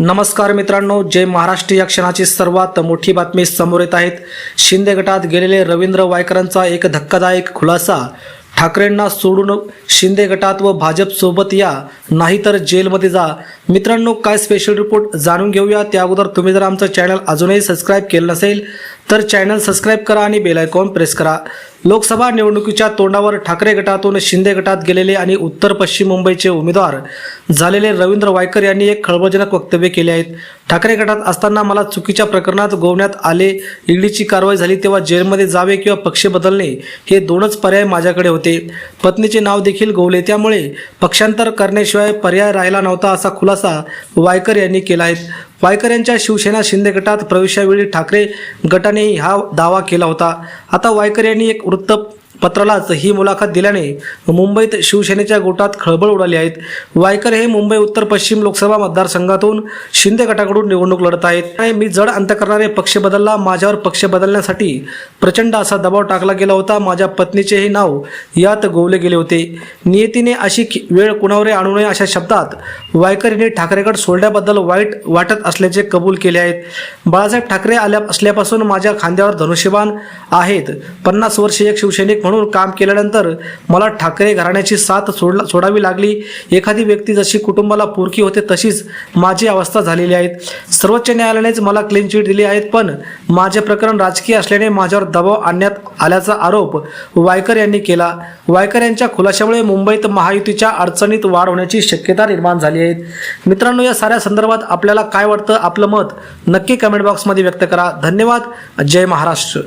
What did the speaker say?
नमस्कार मित्रांनो जय महाराष्ट्र या क्षणाची सर्वात मोठी बातमी समोर येत आहेत. शिंदे गटात गेलेले रवींद्र वायकरांचा एक धक्कादायक खुलासा. ठाकरेंना सोडून शिंदे गटात व भाजपसोबत या नाहीतर जेलमध्ये जा. मित्रांनो काय स्पेशल रिपोर्ट जाणून घेऊया. त्या अगोदर तुम्ही जर आमचं चॅनल अजूनही सबस्क्राईब केलं नसेल तर चॅनल सबस्क्राईब करा आणि बेल आयकॉन प्रेस करा. लोकसभा निवडणुकीच्या तोंडावर ठाकरे गटातून शिंदे गटात गेलेले आणि उत्तर पश्चिम मुंबईचे उमेदवार झालेले रवींद्र वायकर यांनी एक खळबळजनक वक्तव्य केले आहेत. ठाकरे गटात असताना मला चुकीच्या प्रकरणात गोवण्यात आले ईडीची कारवाई झाली तेव्हा जेलमध्ये जावे किंवा पक्ष बदलणे हे दोनच पर्याय माझ्याकडे होते. पत्नीचे नाव देखील गोवले त्यामुळे पक्षांतर करण्याशिवाय पर्याय राहिला नव्हता असा खुलासा वायकर यांनी केला आहे. वायकर यांच्या शिवसेना शिंदे गटात प्रवेशावेळी ठाकरे गटानेही हा दावा केला होता. आता वायकर यांनी एक वृत्त पत्रालाच ही मुलाखत दिल्याने मुंबईत शिवसेनेच्या गोटात खळबळ उडाली आहेत. वायकर हे मुंबई उत्तर पश्चिम लोकसभा मतदारसंघातून शिंदे गटाकडून निवडणूक लढत आहेत. आणि मी जड अंत करणारे पक्ष बदलला माझ्यावर पक्ष बदलण्यासाठी प्रचंड असा दबाव टाकला गेला होता. माझ्या पत्नीचेही नाव यात गोवले गेले होते. नियतीने अशी वेळ कुणावर आणू नये अशा शब्दात वायकर यांनी ठाकरेगड सोडल्याबद्दल वाईट वाटत असल्याचे कबूल केले आहेत. बाळासाहेब ठाकरे आल्या असल्यापासून माझ्या खांद्यावर धनुष्यबाण आहेत. पन्नास वर्षे एक शिवसैनिक म्हणून काम केल्यानंतर मला ठाकरे घराण्याची साथ सोडला सोडावी लागली. एखादी व्यक्ती जशी कुटुंबाला पुरकी होते तशीच माझी अवस्था झालेली आहे. सर्वोच्च न्यायालयानेच मला क्लीन चिट दिली आहेत पण माझे प्रकरण राजकीय असल्याने माझ्यावर दबाव आणण्यात आल्याचा आरोप वायकर यांनी केला. वायकर यांच्या खुलाशामुळे मुंबईत महायुतीच्या अडचणीत वाढ होण्याची शक्यता निर्माण झाली आहे. मित्रांनो या साऱ्या संदर्भात आपल्याला काय वाटतं आपलं मत नक्की कमेंट बॉक्समध्ये व्यक्त करा. धन्यवाद. जय महाराष्ट्र.